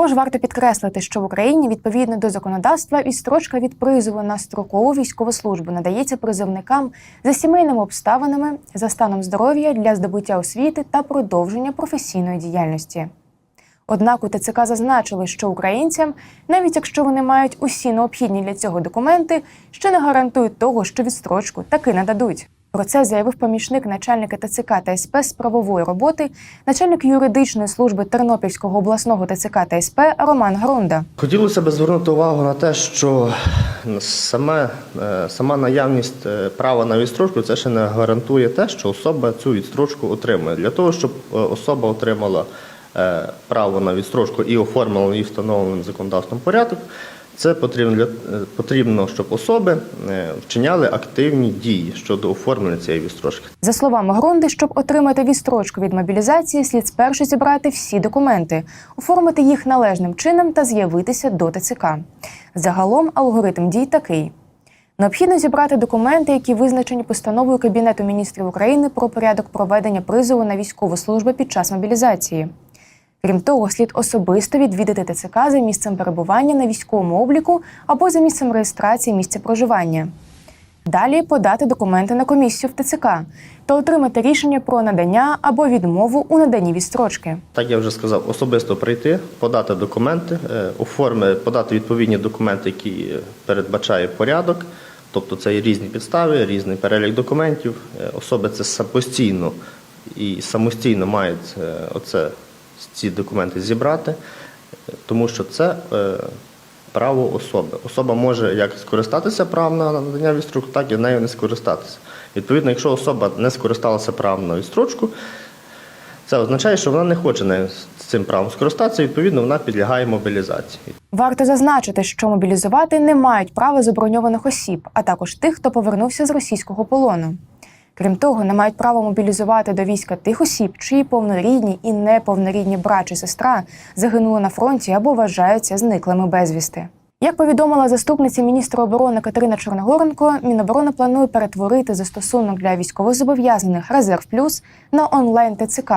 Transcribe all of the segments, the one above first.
Також варто підкреслити, що в Україні відповідно до законодавства відстрочка від призову на строкову військову службу надається призовникам за сімейними обставинами, за станом здоров'я для здобуття освіти та продовження професійної діяльності. Однак у ТЦК зазначили, що українцям, навіть якщо вони мають усі необхідні для цього документи, ще не гарантують того, що відстрочку таки нададуть. Про це заявив помічник начальника ТЦК та СП з правової роботи, начальник юридичної служби Тернопільського обласного ТЦК та СП Роман Грунда. Хотілося б звернути увагу на те, що саме, е, сама наявність е, права на відстрочку це ще не гарантує те, що особа цю відстрочку отримує. Для того, щоб е, особа отримала право на відстрочку і оформила її встановленим законодавством порядок, це потрібно, для, е, потрібно, щоб особи е, вчиняли активні дії щодо оформлення цієї відстрочки. За словами Грунди, щоб отримати відстрочку від мобілізації, слід спершу зібрати всі документи, оформити їх належним чином та з'явитися до ТЦК. Загалом алгоритм дій такий. Необхідно зібрати документи, які визначені постановою Кабінету міністрів України про порядок проведення призову на військову службу під час мобілізації. Крім того, слід особисто відвідати ТЦК за місцем перебування на військовому обліку або за місцем реєстрації місця проживання. Далі подати документи на комісію в ТЦК та отримати рішення про надання або відмову у наданні відстрочки. Так я вже сказав, особисто прийти, подати документи, е, оформи, подати відповідні документи, які е, передбачає порядок. Тобто це є різні підстави, різний перелік документів. Е, Особи це самостійно і самостійно мають е, оце, ці документи зібрати, тому що це е, право особи. Особа може як скористатися правом на надання відстрочку, так і нею не скористатися. Відповідно, якщо особа не скористалася правом на відстрочку, це означає, що вона не хоче з цим правом скористатися, відповідно, вона підлягає мобілізації. Варто зазначити, що мобілізувати не мають права заброньованих осіб, а також тих, хто повернувся з російського полону. Крім того, не мають права мобілізувати до війська тих осіб, чиї повнорідні і неповнорідні брат чи сестра загинули на фронті або вважаються зниклими безвісти. Як повідомила заступниця міністра оборони Катерина Чорногоренко, Міноборони планує перетворити застосунок для військовозобов'язаних Резерв Плюс на онлайн ТЦК.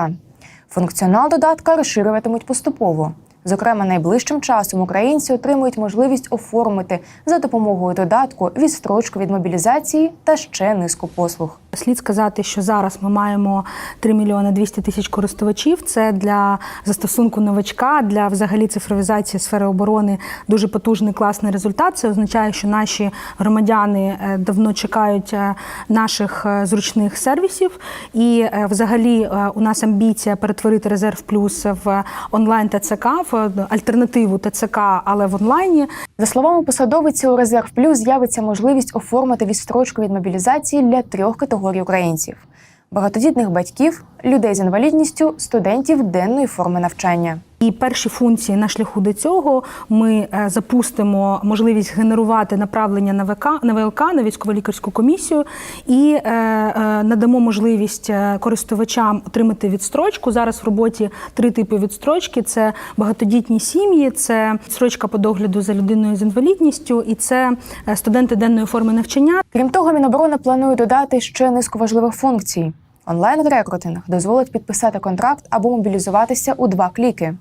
Функціонал додатка розширюватимуть поступово. Зокрема, найближчим часом українці отримують можливість оформити за допомогою додатку відстрочку від мобілізації та ще низку послуг. Слід сказати, що зараз ми маємо 3 мільйони 200 тисяч користувачів. Це для застосунку новачка, для взагалі цифровізації сфери оборони дуже потужний класний результат. Це означає, що наші громадяни е, давно чекають е, наших е, зручних сервісів. І взагалі у нас амбіція перетворити резерв плюс в онлайн ТЦК, в альтернативу ТЦК, але в онлайні. За словами посадовиці, у Резерв Плюс з'явиться можливість оформити відстрочку від мобілізації для трьох категорій українців: багатодітних батьків, людей з інвалідністю, студентів денної форми навчання. І перші функції на шляху до цього ми е, запустимо можливість генерувати направлення на ВК на ВЛК на військово-лікарську комісію і е, е, надамо можливість користувачам отримати відстрочку. Зараз в роботі три типи відстрочки: це багатодітні сім'ї, це відстрочка по догляду за людиною з інвалідністю, і це студенти денної форми навчання. Крім того, Міноборони планує додати ще низку важливих функцій. Онлайн-рекрутинг дозволить підписати контракт або мобілізуватися у два кліки,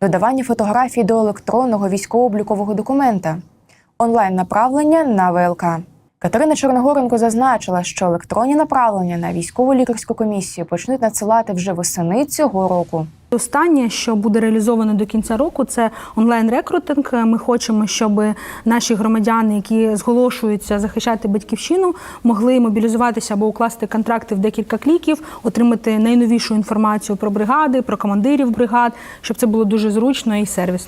додавання фотографій до електронного військово-облікового документа, онлайн-направлення на ВЛК. Катерина Чорногоренко зазначила, що електронні направлення на військово-лікарську комісію почнуть надсилати вже восени цього року. Останнє, що буде реалізовано до кінця року, це онлайн-рекрутинг. Ми хочемо, щоб наші громадяни, які зголошуються захищати батьківщину, могли мобілізуватися або укласти контракти в декілька кліків, отримати найновішу інформацію про бригади, про командирів бригад, щоб це було дуже зручно і сервісно.